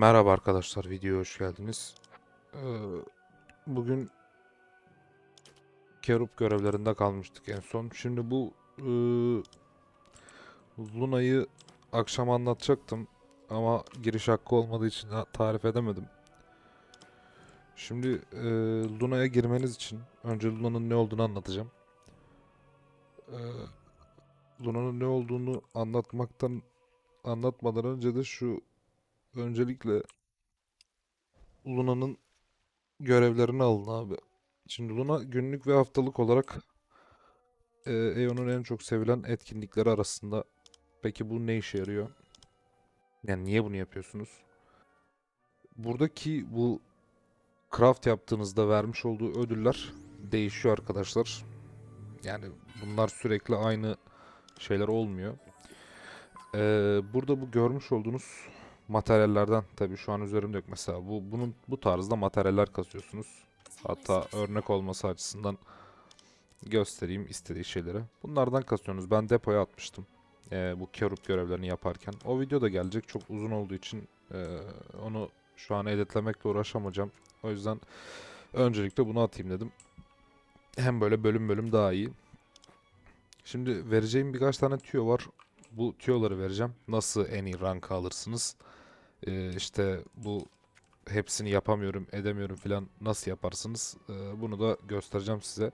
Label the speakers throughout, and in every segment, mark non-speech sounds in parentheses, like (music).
Speaker 1: Merhaba arkadaşlar, videoya hoş geldiniz. Ee, bugün Kerup görevlerinde kalmıştık en son. Şimdi bu e, Luna'yı akşam anlatacaktım ama giriş hakkı olmadığı için tarif edemedim. Şimdi e, Luna'ya girmeniz için önce Luna'nın ne olduğunu anlatacağım. Ee, Luna'nın ne olduğunu anlatmaktan anlatmadan önce de şu öncelikle Luna'nın görevlerini alın abi. Şimdi Luna günlük ve haftalık olarak e, EO'nun en çok sevilen etkinlikleri arasında. Peki bu ne işe yarıyor? Yani niye bunu yapıyorsunuz? Buradaki bu craft yaptığınızda vermiş olduğu ödüller değişiyor arkadaşlar. Yani bunlar sürekli aynı şeyler olmuyor. Ee, burada bu görmüş olduğunuz materyallerden tabii şu an üzerimde yok mesela bu bunun bu tarzda materyaller kasıyorsunuz. Hatta örnek olması açısından göstereyim istediği şeyleri. Bunlardan kasıyorsunuz. Ben depoya atmıştım. ee, bu kerup görevlerini yaparken. O video da gelecek. Çok uzun olduğu için ee, onu şu an editlemekle uğraşamayacağım. O yüzden öncelikle bunu atayım dedim. Hem böyle bölüm bölüm daha iyi. Şimdi vereceğim birkaç tane tüyo var. Bu tüyoları vereceğim. Nasıl en iyi rank alırsınız? Ee, işte bu hepsini yapamıyorum, edemiyorum filan nasıl yaparsınız? Ee, bunu da göstereceğim size.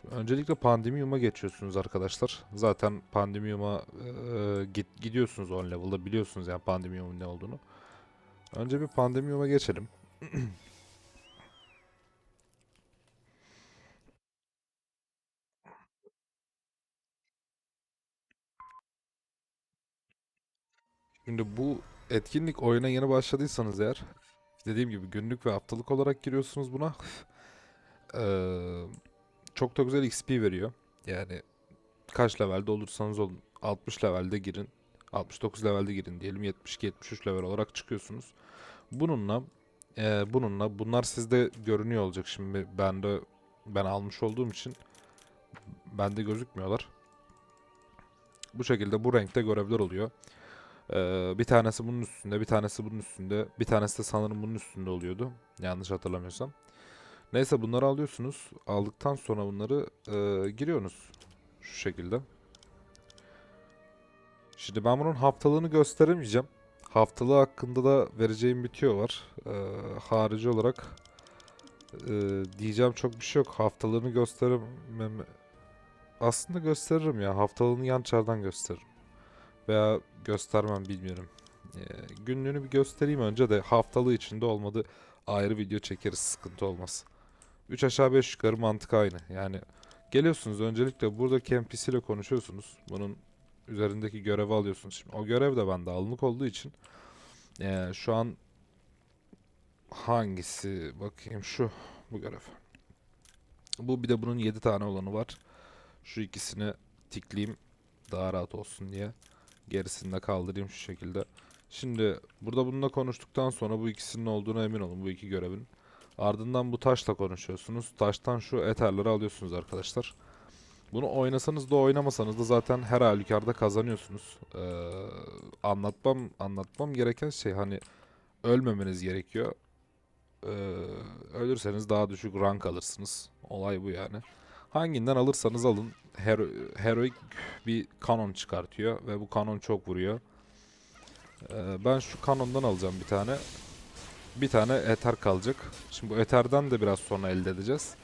Speaker 1: Şimdi öncelikle Pandemium'a geçiyorsunuz arkadaşlar. Zaten Pandemium'a e, git, gidiyorsunuz on level'da biliyorsunuz yani Pandemium'un ne olduğunu. Önce bir Pandemium'a geçelim. (clears throat) Şimdi bu etkinlik oyuna yeni başladıysanız eğer dediğim gibi günlük ve haftalık olarak giriyorsunuz buna. Eee, çok da güzel XP veriyor. Yani kaç levelde olursanız olun 60 levelde girin. 69 levelde girin diyelim 72-73 level olarak çıkıyorsunuz. Bununla eee, bununla bunlar sizde görünüyor olacak şimdi bende ben almış olduğum için bende gözükmüyorlar. Bu şekilde bu renkte görevler oluyor. Bir tanesi bunun üstünde, bir tanesi bunun üstünde, bir tanesi de sanırım bunun üstünde oluyordu. Yanlış hatırlamıyorsam. Neyse bunları alıyorsunuz. Aldıktan sonra bunları e, giriyorsunuz. Şu şekilde. Şimdi ben bunun haftalığını gösteremeyeceğim. Haftalığı hakkında da vereceğim bir tüyo var. Ee, harici olarak e, diyeceğim çok bir şey yok. Haftalığını gösteremem. Aslında gösteririm ya. Haftalığını yan çardan gösteririm. Veya göstermem bilmiyorum. Ee, günlüğünü bir göstereyim önce de haftalığı içinde olmadı ayrı video çekeriz sıkıntı olmaz. 3 aşağı 5 yukarı mantık aynı. Yani geliyorsunuz öncelikle buradaki NPC ile konuşuyorsunuz. Bunun üzerindeki görevi alıyorsunuz. Şimdi o görev de bende alınık olduğu için ee, şu an hangisi bakayım şu bu görev. Bu bir de bunun 7 tane olanı var. Şu ikisini tikleyeyim daha rahat olsun diye. Gerisini de kaldırayım şu şekilde. Şimdi burada bununla konuştuktan sonra bu ikisinin olduğuna emin olun bu iki görevin. Ardından bu taşla konuşuyorsunuz. Taştan şu eterleri alıyorsunuz arkadaşlar. Bunu oynasanız da oynamasanız da zaten her halükarda kazanıyorsunuz. Ee, anlatmam anlatmam gereken şey hani ölmemeniz gerekiyor. Ee, ölürseniz daha düşük rank alırsınız. Olay bu yani. Hanginden alırsanız alın hero, heroik bir kanon çıkartıyor ve bu kanon çok vuruyor. Ee, ben şu kanondan alacağım bir tane. Bir tane eter kalacak. Şimdi bu eterden de biraz sonra elde edeceğiz.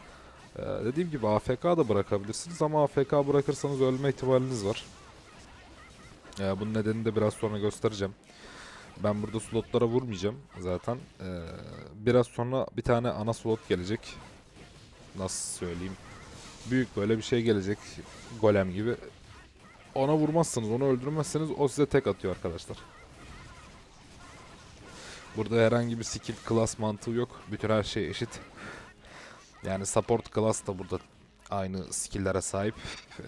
Speaker 1: Ee, dediğim gibi AFK da bırakabilirsiniz ama AFK bırakırsanız ölme ihtimaliniz var. Ee, bunun nedenini de biraz sonra göstereceğim. Ben burada slotlara vurmayacağım zaten. Ee, biraz sonra bir tane ana slot gelecek. Nasıl söyleyeyim? Büyük böyle bir şey gelecek. Golem gibi. Ona vurmazsanız, onu öldürmezseniz o size tek atıyor arkadaşlar. Burada herhangi bir skill class mantığı yok. Bütün her şey eşit. Yani support class da burada aynı skill'lere sahip.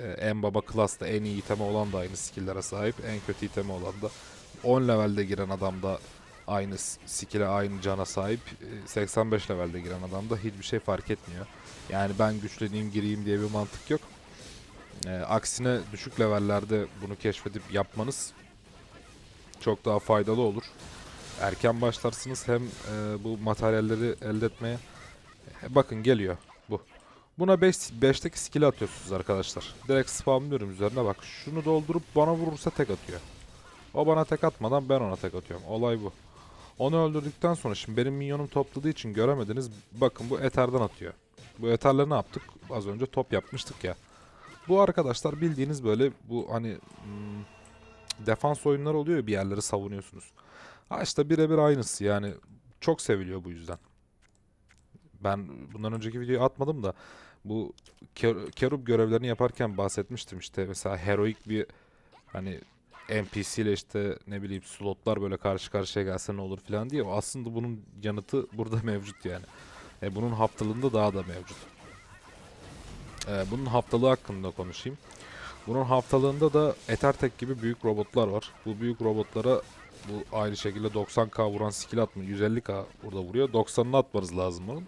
Speaker 1: Ee, en baba class da en iyi itemi olan da aynı skill'lere sahip. En kötü itemi olan da 10 levelde giren adam da aynı skill'e aynı cana sahip. Ee, 85 levelde giren adam da hiçbir şey fark etmiyor. Yani ben güçleneyim gireyim diye bir mantık yok. Ee, aksine düşük levellerde bunu keşfedip yapmanız çok daha faydalı olur. erken başlarsınız hem e, bu materyalleri elde etmeye. E, bakın geliyor bu. Buna 5 5'teki skill atıyorsunuz arkadaşlar. Direkt spamlıyorum üzerine bak. Şunu doldurup bana vurursa tek atıyor. O bana tek atmadan ben ona tek atıyorum. Olay bu. Onu öldürdükten sonra şimdi benim minyonum topladığı için göremediniz. Bakın bu eterden atıyor. Bu eterle ne yaptık? Az önce top yapmıştık ya. Bu arkadaşlar bildiğiniz böyle bu hani hmm, defans oyunları oluyor bir yerleri savunuyorsunuz. Ha işte birebir aynısı yani çok seviliyor bu yüzden. Ben bundan önceki videoyu atmadım da bu ker- kerub görevlerini yaparken bahsetmiştim işte mesela heroik bir hani NPC ile işte ne bileyim slotlar böyle karşı karşıya gelse ne olur falan diye. Aslında bunun yanıtı burada (laughs) mevcut yani. E, bunun haftalığında daha da mevcut. E, bunun haftalığı hakkında konuşayım. Bunun haftalığında da Ethertech gibi büyük robotlar var. Bu büyük robotlara bu aynı şekilde 90k vuran skill atma 150k burada vuruyor. 90'ını atmanız lazım bunun.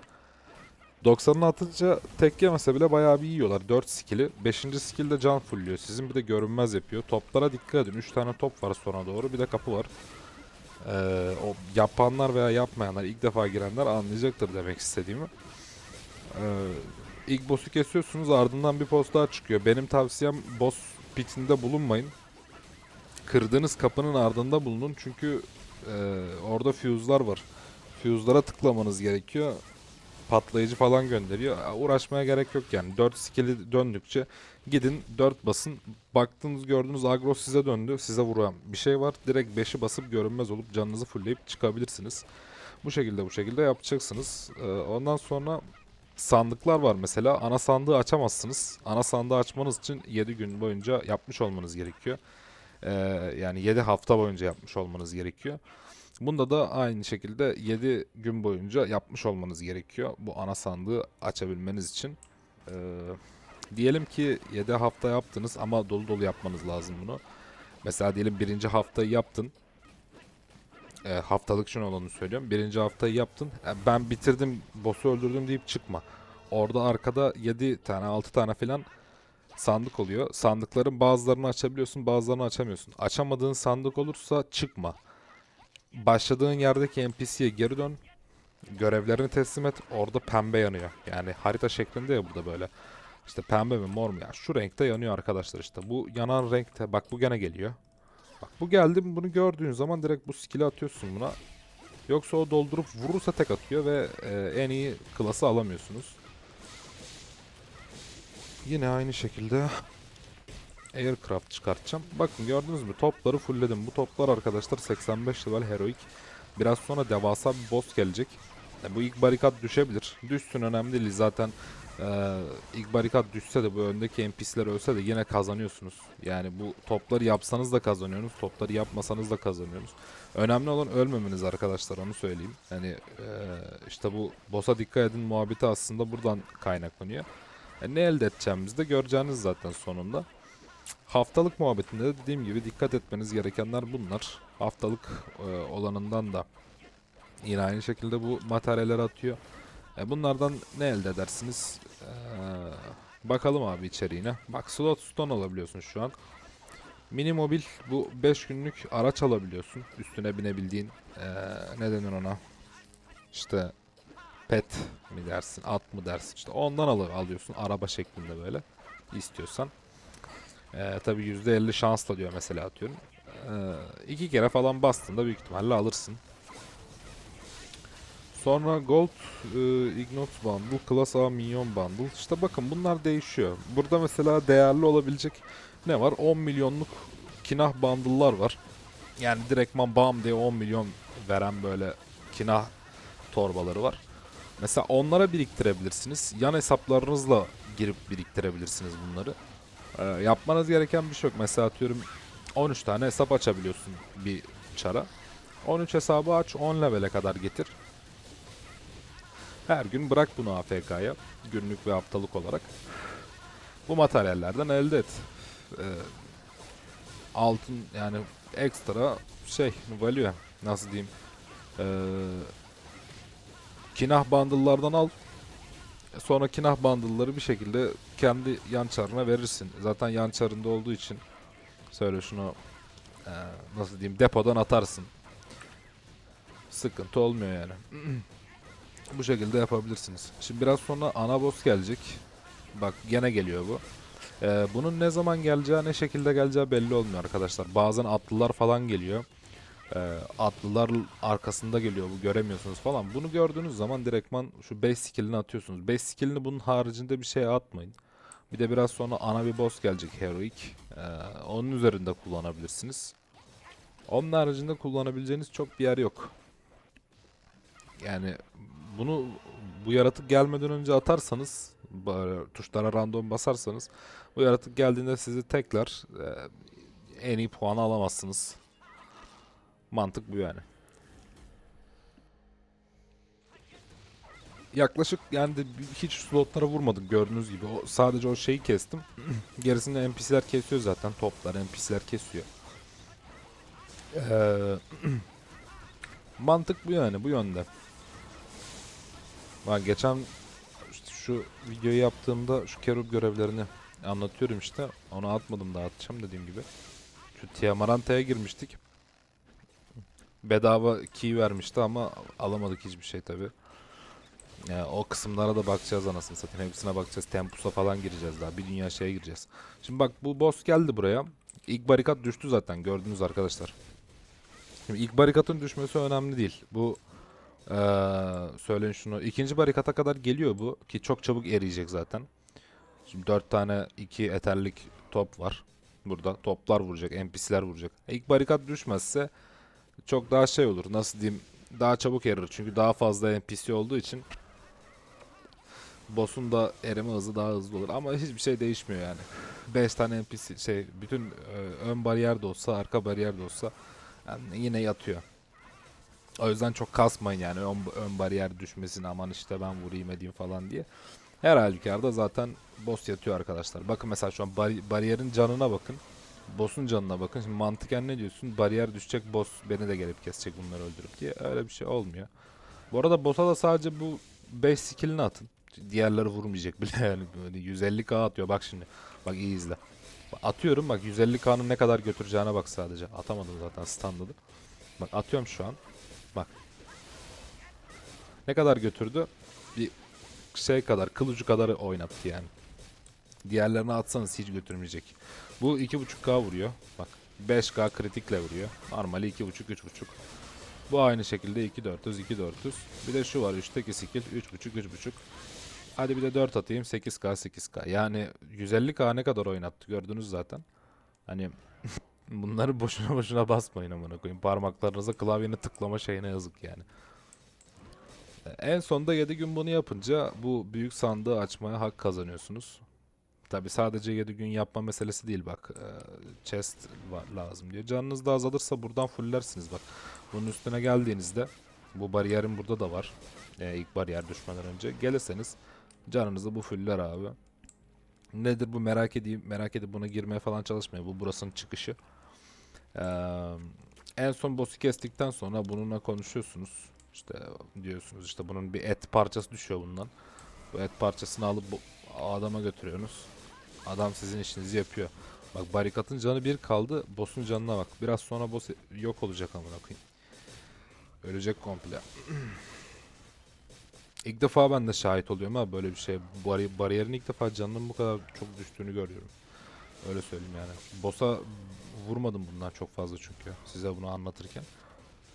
Speaker 1: 90'ını atınca tek yemese bile bayağı bir yiyorlar. 4 skill'i. 5. skill can fullüyor. Sizin bir de görünmez yapıyor. Toplara dikkat edin. 3 tane top var sona doğru. Bir de kapı var. Ee, o yapanlar veya yapmayanlar, ilk defa girenler anlayacaktır demek istediğimi. Ee, ilk boss'u kesiyorsunuz ardından bir post daha çıkıyor. Benim tavsiyem boss pitinde bulunmayın. Kırdığınız kapının ardında bulunun çünkü e, orada fuse'lar var. Fuse'lara tıklamanız gerekiyor patlayıcı falan gönderiyor. Uğraşmaya gerek yok yani. 4 skill'i döndükçe gidin 4 basın. Baktınız gördünüz agro size döndü. Size vuran bir şey var. Direkt 5'i basıp görünmez olup canınızı fullleyip çıkabilirsiniz. Bu şekilde bu şekilde yapacaksınız. Ee, ondan sonra sandıklar var mesela. Ana sandığı açamazsınız. Ana sandığı açmanız için 7 gün boyunca yapmış olmanız gerekiyor. Ee, yani 7 hafta boyunca yapmış olmanız gerekiyor. Bunda da aynı şekilde 7 gün boyunca yapmış olmanız gerekiyor bu ana sandığı açabilmeniz için. Ee, diyelim ki 7 hafta yaptınız ama dolu dolu yapmanız lazım bunu. Mesela diyelim birinci haftayı yaptın. Ee, haftalık için olanı söylüyorum. Birinci haftayı yaptın. E, ben bitirdim, boss'u öldürdüm deyip çıkma. Orada arkada 7 tane 6 tane falan sandık oluyor. Sandıkların bazılarını açabiliyorsun bazılarını açamıyorsun. Açamadığın sandık olursa çıkma başladığın yerdeki NPC'ye geri dön. Görevlerini teslim et. Orada pembe yanıyor. Yani harita şeklinde ya burada böyle. İşte pembe mi mor mu ya? Şu renkte yanıyor arkadaşlar işte. Bu yanan renkte. Bak bu gene geliyor. Bak bu geldi bunu gördüğün zaman direkt bu skill'i atıyorsun buna. Yoksa o doldurup vurursa tek atıyor ve e, en iyi klası alamıyorsunuz. Yine aynı şekilde Aircraft çıkartacağım. Bakın gördünüz mü topları fullledim. Bu toplar arkadaşlar 85 level heroic. Biraz sonra devasa bir boss gelecek. E, bu ilk barikat düşebilir. Düşsün önemli değil zaten. e, ilk barikat düşse de bu öndeki NPC'ler ölse de yine kazanıyorsunuz. Yani bu topları yapsanız da kazanıyorsunuz. Topları yapmasanız da kazanıyorsunuz. Önemli olan ölmemeniz arkadaşlar onu söyleyeyim. Yani e, işte bu boss'a dikkat edin muhabbeti aslında buradan kaynaklanıyor. E, ne elde edeceğimizi de göreceğiniz zaten sonunda. Haftalık muhabbetinde de dediğim gibi dikkat etmeniz gerekenler bunlar. Haftalık e, olanından da yine aynı şekilde bu materyaller atıyor. E, bunlardan ne elde edersiniz? E, bakalım abi içeriğine. Bak slot stone alabiliyorsun şu an. Mini mobil bu 5 günlük araç alabiliyorsun. Üstüne binebildiğin e, ne denir ona? İşte pet mi dersin, at mı dersin? İşte ondan al alıyorsun araba şeklinde böyle istiyorsan. Ee, tabii %50 şansla diyor mesela atıyorum. Ee, iki kere falan bastığında büyük ihtimalle alırsın. Sonra Gold e, Ignot Bundle, Class A Minyon Bundle. İşte bakın bunlar değişiyor. Burada mesela değerli olabilecek ne var? 10 milyonluk kinah bundle'lar var. Yani direktman bam diye 10 milyon veren böyle kinah torbaları var. Mesela onlara biriktirebilirsiniz. Yan hesaplarınızla girip biriktirebilirsiniz bunları. Ee, yapmanız gereken bir şey yok. Mesela atıyorum 13 tane hesap açabiliyorsun bir çara. 13 hesabı aç 10 levele kadar getir. Her gün bırak bunu AFK'ya günlük ve haftalık olarak. Bu materyallerden elde et. Ee, altın yani ekstra şey value nasıl diyeyim. Ee, kinah bundle'lardan al. Sonra kinah bundle'ları bir şekilde kendi yan çarına verirsin. Zaten yan çarında olduğu için söyle şunu e, nasıl diyeyim depodan atarsın. Sıkıntı olmuyor yani. (clears throat) bu şekilde yapabilirsiniz. Şimdi biraz sonra ana boss gelecek. Bak gene geliyor bu. Ee, bunun ne zaman geleceği ne şekilde geleceği belli olmuyor arkadaşlar. Bazen atlılar falan geliyor. Ee, atlılar arkasında geliyor bu göremiyorsunuz falan. Bunu gördüğünüz zaman direktman şu 5 skill'ini atıyorsunuz. 5 skill'ini bunun haricinde bir şey atmayın. Bir de biraz sonra ana bir boss gelecek Heroic. Ee, onun üzerinde kullanabilirsiniz. Onun haricinde kullanabileceğiniz çok bir yer yok. Yani bunu bu yaratık gelmeden önce atarsanız tuşlara random basarsanız bu yaratık geldiğinde sizi tekrar e, en iyi puanı alamazsınız. Mantık bu yani. Yaklaşık yani hiç slotlara vurmadık gördüğünüz gibi. O, sadece o şeyi kestim. (clears throat) Gerisinde NPC'ler kesiyor zaten. Toplar NPC'ler kesiyor. Ee, (clears throat) mantık bu yani bu yönde. Bak geçen şu videoyu yaptığımda şu kerub görevlerini anlatıyorum işte. Onu atmadım daha atacağım dediğim gibi. Şu Tiamaranta'ya girmiştik. Bedava key vermişti ama alamadık hiçbir şey tabi. Yani o kısımlara da bakacağız anasını satayım. Hepsine bakacağız. Tempus'a falan gireceğiz daha. Bir dünya şeye gireceğiz. Şimdi bak bu boss geldi buraya. İlk barikat düştü zaten gördünüz arkadaşlar. Şimdi ilk barikatın düşmesi önemli değil. Bu eee söyleyin şunu. İkinci barikata kadar geliyor bu ki çok çabuk eriyecek zaten. Şimdi 4 tane 2 eterlik top var. Burada toplar vuracak, NPC'ler vuracak. İlk barikat düşmezse çok daha şey olur. Nasıl diyeyim? Daha çabuk erir. Çünkü daha fazla NPC olduğu için boss'un da erime hızı daha hızlı olur. Ama hiçbir şey değişmiyor yani. 5 tane NPC şey bütün e, ön bariyer de olsa, arka bariyer de olsa yani yine yatıyor. O yüzden çok kasmayın yani ön, ön bariyer düşmesin aman işte ben vurayım edeyim falan diye. Her halükarda zaten boss yatıyor arkadaşlar. Bakın mesela şu an bari- bariyerin canına bakın. Boss'un canına bakın. Şimdi mantıken ne diyorsun? Bariyer düşecek boss beni de gelip kesecek bunları öldürüp diye. Öyle bir şey olmuyor. Bu arada boss'a da sadece bu 5 skill'ini atın. Diğerleri vurmayacak bile (laughs) yani. Böyle 150k atıyor bak şimdi. Bak iyi izle. Atıyorum bak 150k'nın ne kadar götüreceğine bak sadece. Atamadım zaten standladı. Bak atıyorum şu an. Bak. Ne kadar götürdü? Bir şey kadar, kılıcı kadar oynattı yani. Diğerlerini atsanız hiç götürmeyecek. Bu 2.5k vuruyor. Bak 5k kritikle vuruyor. Normali 2.5 3.5. Bu aynı şekilde 2.400 2.400. Bir de şu var 3'teki skill 3.5 3.5. Hadi bir de 4 atayım 8k 8k. Yani 150k ne kadar oynattı gördünüz zaten. Hani (laughs) bunları boşuna boşuna basmayın amına koyayım. Parmaklarınıza klavyenin tıklama şeyine yazık yani. En sonunda 7 gün bunu yapınca bu büyük sandığı açmaya hak kazanıyorsunuz. Tabi sadece 7 gün yapma meselesi değil bak. Ee, chest var lazım diyor. Canınız da azalırsa buradan fullersiniz bak. Bunun üstüne geldiğinizde bu bariyerin burada da var. Ee, ilk bariyer düşmeden önce. Gelirseniz canınızı bu fuller abi. Nedir bu merak edeyim. Merak edip buna girmeye falan çalışmayın. Bu burasının çıkışı. Ee, en son boss'u kestikten sonra bununla konuşuyorsunuz. İşte diyorsunuz işte bunun bir et parçası düşüyor bundan. Bu et parçasını alıp bu adama götürüyorsunuz. Adam sizin işinizi yapıyor. Bak barikatın canı bir kaldı. Boss'un canına bak. Biraz sonra boss yok olacak amına koyayım. Ölecek komple. (clears throat) İlk defa ben de şahit oluyorum ha böyle bir şey. Bari bariyerin ilk defa canının bu kadar çok düştüğünü görüyorum. Öyle söyleyeyim yani. Boss'a vurmadım bundan çok fazla çünkü. Size bunu anlatırken.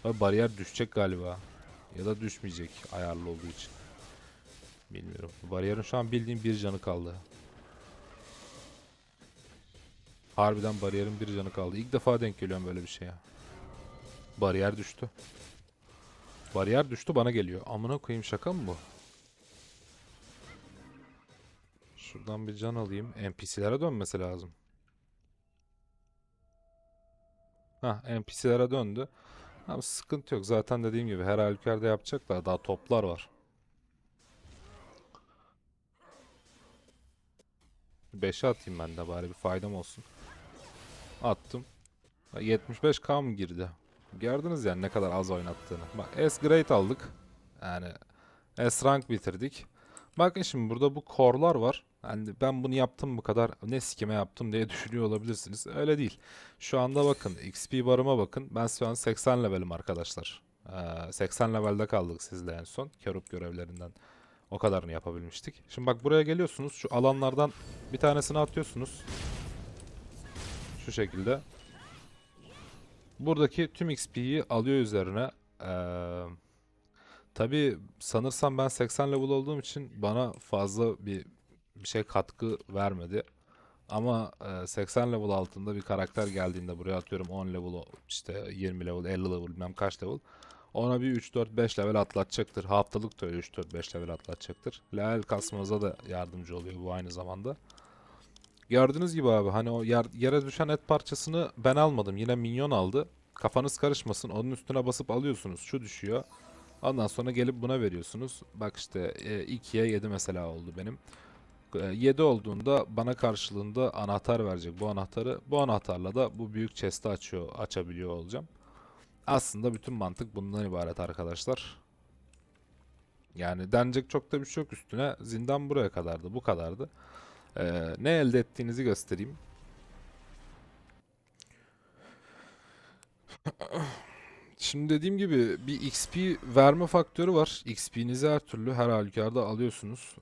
Speaker 1: Abi bariyer düşecek galiba. Ya da düşmeyecek ayarlı olduğu için. Bilmiyorum. Bariyerin şu an bildiğim bir canı kaldı. Harbiden bariyerin bir canı kaldı. İlk defa denk geliyorum böyle bir şeye. Bariyer düştü. Bariyer düştü bana geliyor. Amına koyayım şaka mı bu? Şuradan bir can alayım. NPC'lere dönmesi lazım. Hah NPC'lere döndü. Ama sıkıntı yok. Zaten dediğim gibi her halükarda yapacaklar. Daha toplar var. 5'e atayım ben de bari bir faydam olsun. Attım. Ha, 75k mı girdi? Gördünüz yani ne kadar az oynattığını. Bak S grade aldık. Yani S rank bitirdik. Bakın şimdi burada bu core'lar var. Yani ben bunu yaptım bu kadar ne sikime yaptım diye (laughs) düşünüyor olabilirsiniz. Öyle değil. Şu anda bakın XP barıma bakın. Ben şu an 80 levelim arkadaşlar. Ee, 80 levelde kaldık sizle en son. Kerup görevlerinden o kadarını yapabilmiştik. Şimdi bak buraya geliyorsunuz. Şu alanlardan bir tanesini atıyorsunuz. Şu şekilde. Buradaki tüm XP'yi alıyor üzerine. Ee, tabii sanırsam ben 80 level olduğum için bana fazla bir bir şey katkı vermedi. Ama e, 80 level altında bir karakter geldiğinde buraya atıyorum 10 level işte 20 level 50 level bilmem kaç level. Ona bir 3 4 5 level atlatacaktır. Haftalık da öyle 3 4 5 level atlatacaktır. Level kasmanıza da yardımcı oluyor bu aynı zamanda. Gördüğünüz gibi abi hani o yer- yere düşen et parçasını ben almadım. Yine minyon aldı. Kafanız karışmasın. Onun üstüne basıp alıyorsunuz. Şu düşüyor. Ondan sonra gelip buna veriyorsunuz. Bak işte e, 2'ye 7 mesela oldu benim. 7 olduğunda bana karşılığında anahtar verecek bu anahtarı. Bu anahtarla da bu büyük chest'i açıyor, açabiliyor olacağım. Aslında bütün mantık bundan ibaret arkadaşlar. Yani denecek çok da bir şey yok üstüne. Zindan buraya kadardı, bu kadardı. Ee, ne elde ettiğinizi göstereyim. Şimdi dediğim gibi bir XP verme faktörü var. XP'nizi her türlü her halükarda alıyorsunuz.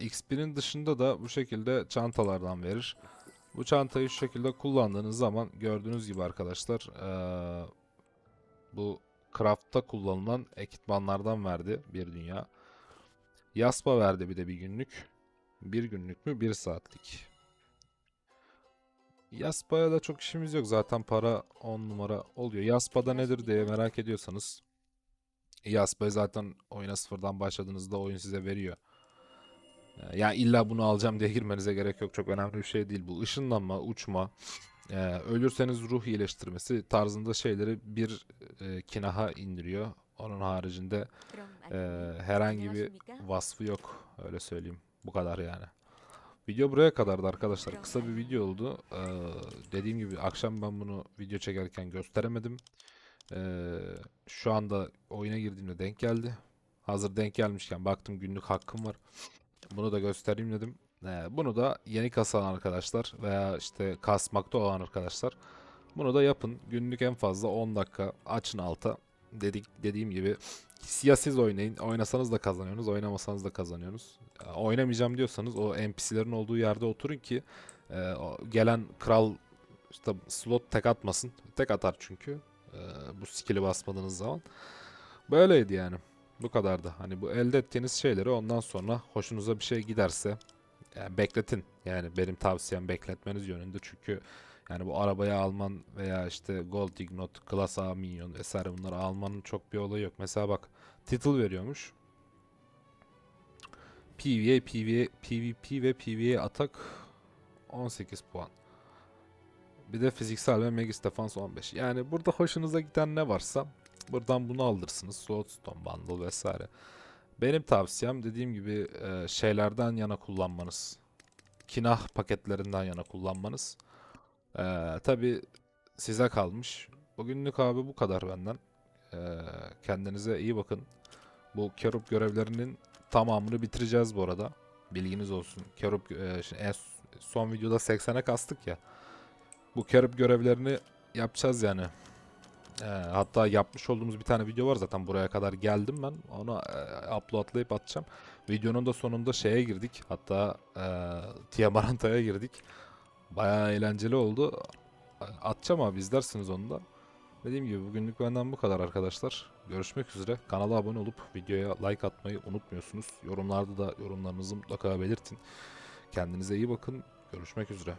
Speaker 1: XP'nin dışında da bu şekilde çantalardan verir. Bu çantayı şu şekilde kullandığınız zaman gördüğünüz gibi arkadaşlar eee, bu craft'ta kullanılan ekipmanlardan verdi bir dünya. Yaspa verdi bir de bir günlük. Bir günlük mü? Bir saatlik. Yaspa'ya da çok işimiz yok. Zaten para 10 numara oluyor. Yaspa'da nedir diye merak ediyorsanız. Yaspa'yı zaten oyuna sıfırdan başladığınızda oyun size veriyor. Ee, yani illa bunu alacağım diye girmenize gerek yok. Çok önemli bir şey değil bu. Işınlanma, uçma, e, ölürseniz ruh iyileştirmesi tarzında şeyleri bir e, kinaha indiriyor. Onun haricinde e, herhangi bir vasfı yok. Öyle söyleyeyim. Bu kadar yani. Video buraya kadardı arkadaşlar. Kısa bir video oldu. Ee, dediğim gibi akşam ben bunu video çekerken gösteremedim. Ee, şu anda oyuna girdiğimde denk geldi. Hazır denk gelmişken baktım günlük hakkım var. Bunu da göstereyim dedim. Ee, bunu da yeni kasan arkadaşlar veya işte kasmakta olan arkadaşlar bunu da yapın. Günlük en fazla 10 dakika açın alta. Dedik dediğim gibi ya siz oynayın. Oynasanız da kazanıyorsunuz, oynamasanız da kazanıyorsunuz. Ya, Oynamayacağım diyorsanız o NPC'lerin olduğu yerde oturun ki e, gelen kral işte slot tek atmasın. Tek atar çünkü. e, bu skill'i basmadığınız zaman. Böyleydi yani. Bu kadardı. Hani bu elde ettiğiniz şeyleri ondan sonra hoşunuza bir şey giderse yani bekletin. Yani benim tavsiyem bekletmeniz yönünde. Çünkü yani bu arabayı alman veya işte Gold Ignot, Class A Minion vesaire bunları almanın çok bir olayı yok. Mesela bak title veriyormuş. PvE, PvE, PvP ve PvE atak 18 puan. Bir de fiziksel ve Magis Defense 15. Yani burada hoşunuza giden ne varsa buradan bunu alırsınız. Swordstone Bundle vesaire. Benim tavsiyem dediğim gibi e, şeylerden yana kullanmanız. Kinah paketlerinden yana kullanmanız. Ee, tabii size kalmış. Bugünlük abi bu kadar benden. Ee, kendinize iyi bakın. Bu Kerup görevlerinin tamamını bitireceğiz bu arada. Bilginiz olsun. Kerup e, şimdi en son videoda 80'e kastık ya. Bu Kerup görevlerini yapacağız yani. Ee, hatta yapmış olduğumuz bir tane video var zaten buraya kadar geldim ben. Onu e, uploadlayıp atacağım. Videonun da sonunda şeye girdik. Hatta e, Tiamaranta'ya girdik. Bayağı eğlenceli oldu. Atacağım abi izlersiniz onu da. Dediğim gibi bugünlük benden bu kadar arkadaşlar. Görüşmek üzere. Kanala abone olup videoya like atmayı unutmuyorsunuz. Yorumlarda da yorumlarınızı mutlaka belirtin. Kendinize iyi bakın. Görüşmek üzere.